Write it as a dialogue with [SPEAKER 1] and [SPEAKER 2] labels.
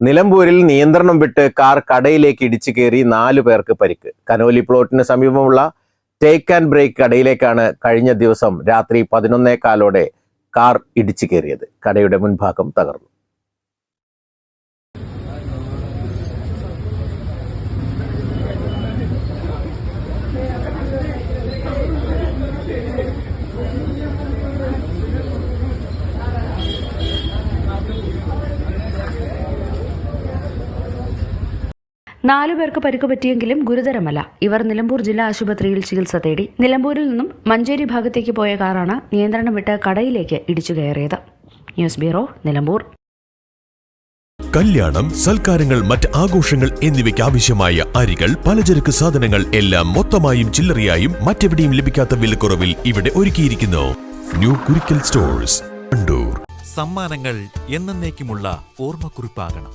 [SPEAKER 1] നിലമ്പൂരിൽ നിയന്ത്രണം വിട്ട് കാർ കടയിലേക്ക് ഇടിച്ചു കയറി നാലു പേർക്ക് പരിക്ക്. കനോലി പ്ലോട്ടിന് സമീപമുള്ള ടേക്ക് ആൻഡ് ബ്രേക്ക് കടയിലേക്കാണ് കഴിഞ്ഞ ദിവസം രാത്രി പതിനൊന്നേകാലോടെ കാർ ഇടിച്ചു കയറിയത്. കടയുടെ മുൻഭാഗം തകർന്നു.
[SPEAKER 2] നാലു പേർക്ക് പരിക്ക് പറ്റിയെങ്കിലും ഗുരുതരമല്ല. ഇവർ നിലമ്പൂർ ജില്ലാ ആശുപത്രിയിൽ ചികിത്സ തേടി നിലമ്പൂരിൽ നിന്നും മഞ്ചേരി ഭാഗത്തേക്ക് പോയ കാറാണ് നിയന്ത്രണം വിട്ട് കടയിലേക്ക് ഇടിച്ചു കയറിയത്. News bureau Nilambur.
[SPEAKER 3] കല്യാണം സൽക്കാരങ്ങൾ മറ്റ് ആഘോഷങ്ങൾ എന്നിവയ്ക്ക് ആവശ്യമായ അരികൾ പലചരക്ക് സാധനങ്ങൾ എല്ലാം മൊത്തമായും ചില്ലറയായും മറ്റെവിടെയും ലഭിക്കാത്ത വിലക്കുറവിൽ ഇവിടെ ഒരുക്കിയിരിക്കുന്നു. New Kurikkal stores Kandoor.
[SPEAKER 4] സമ്മാനങ്ങൾ എന്നേക്കുമുള്ള ഓർമ്മക്കുറിപ്പാകണം.